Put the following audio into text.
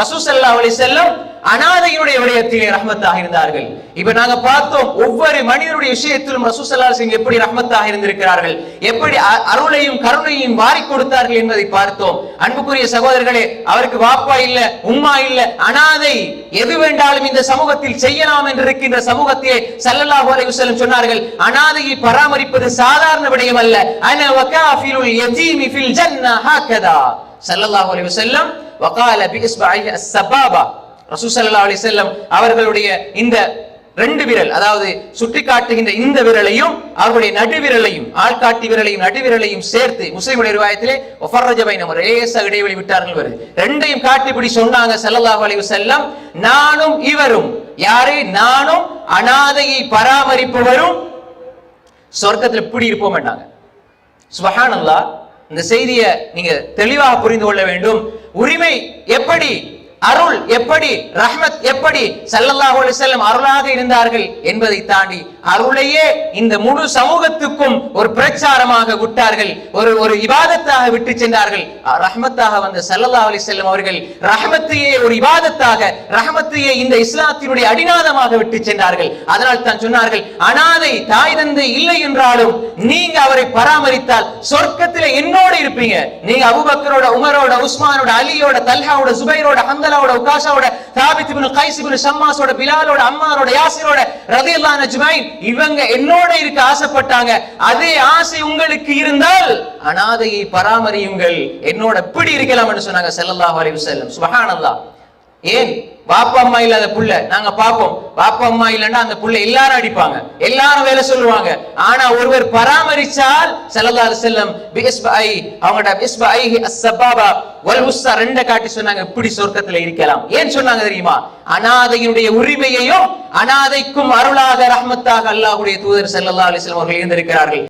ரசூசல்லா அலி செல்லம் அனாதையினுடைய விடயத்திலே ரஹமத்தாக இருந்தார்கள். இப்ப நாங்க பார்த்தோம் ஒவ்வொரு மனிதனுடைய விஷயத்திலும் ரசூசல்லா சிங் எப்படி ரஹமத்தாக இருந்திருக்கிறார்கள் எப்படி அருளையும் கருணையும் வாரி கொடுத்தார்கள் என்பதை பார்த்தோம். அன்புக்குரிய சகோதரர்களே அவருக்கு வாப்பா இல்ல உம்மா இல்ல அனாதை எது வேண்டாலும் இந்த சமூகத்தில் செய்யலாம் என்று இருக்கின்ற சமூகத்திலே சல்லல்லாஹு அலைஹி வஸல்லம் சொன்னார்கள் அனாதையை பராமரிப்பது சாதாரண விடயம் அல்ல. அன வகாஃபிலுல் யதீமி ஃபில் ஜன்னah ஹாகதா. ஸல்லல்லாஹு அலைஹி வஸல்லம் வகால பிஇஸ்பைஹி அஸ்ஸபாபா ரசூல் ஸல்லல்லாஹு அலைஹி வஸல்லம் அவர்களுடைய இந்த ரெண்டு விரல் அதாவது சுட்டி காட்டுகின்ற இந்த விரலையும் அவருடைய நடுவிரலையும் ஆள்காட்டி விரலையும் நடுவிரலையும் சேர்த்து முஸ்லிமுடைய நிர்வாகத்திலே ஒஃபர்ரஜபை நம்ம ரேச இடைவெளி விட்டார்கள் வருது ரெண்டையும் காட்டிப்படி சொன்னாங்க ஸல்லல்லாஹு அலைஹி வஸல்லம் நானும் இவரும் யாரே நானும் அனாதையை பராமரிப்பவரும் சொர்க்கத்துல இப்படி இருப்போம் வேண்டாங்க சுபஹானல்லாஹ் இந்த செய்தியை நீங்க தெளிவாக புரிந்து கொள்ள வேண்டும். உரிமை எப்படி அருள் எப்படி ரஹ்மத் எப்படி சல்லல்லாஹு அலி செல்லம் அருளாக இருந்தார்கள் என்பதை தாண்டி அருளையே இந்த முழு சமூகத்துக்கும் ஒரு பிரச்சாரமாக விட்டார்கள் ஒரு ஒரு இபாதத்தாக விட்டு சென்றார்கள். ரஹ்மத்தாக வந்த சல்லல்லாஹு அலி செல்லம் அவர்கள் ரஹமத்தையே ஒரு இபாதத்தாக ரஹமத்தையே இந்த இஸ்லாத்தினுடைய அடிநாதமாக விட்டு சென்றார்கள். அதனால் தான் சொன்னார்கள் அனாதை தாய் தந்தை இல்லை என்றாலும் நீங்க அவரை பராமரித்தால் சொர்க்கத்தில் என்னோட இருப்பீங்க. நீங்க அபுபக்கரோட உமரோட உஸ்மானோட அலியோட தல்ஹாவோட சுபைரோட ஹந்தலாவோட உகாஷாவோட தாபித் இப்னு கைஸ் இப்னு ஷம்மாஸோட பிலாலோட அம்மாரோட யாசிரோட ரலியல்லாஹு அஜ்மைன் இவங்க என்னோட இருக்க ஆசைப்பட்டாங்க. அதே ஆசை உங்களுக்கு இருந்தால் அனாதையை பராமரியுங்கள். என்னோட எப்படி இருக்கலாம்னு சொன்னாங்க ஸல்லல்லாஹு அலைஹி வஸல்லம். சுப்ஹானல்லாஹ். ஏன்? பாப்பா அம்மா இல்லாத புள்ள. நாங்க பாப்போம் பாப்பா அம்மா இல்லைன்னா அந்த புள்ள எல்லாரும் அடிப்பாங்க. எல்லாரும் வேலை சொல்லுவாங்க. ஆனா ஒருவர் பராமரிச்சால் ஸல்லல்லாஹு செல்லம் வஸல்லம் பிஸ்பை அவங்கட பிஸ்பை அஸ்ஸபாபா வல் உஸ்ஸா ரெண்ட காட்டி சொன்னாங்க இப்படி சொர்க்கத்துல இருக்கலாம். ஏன் சொன்னாங்க தெரியுமா? அனாதையினுடைய உரிமையையும் அனாதைக்கும் அருளாக ரஹமத்தாக அல்லாஹ்வுடைய தூதர் ஸல்லல்லாஹு அலைஹி அவர்கள் இருந்திருக்கிறார்கள்.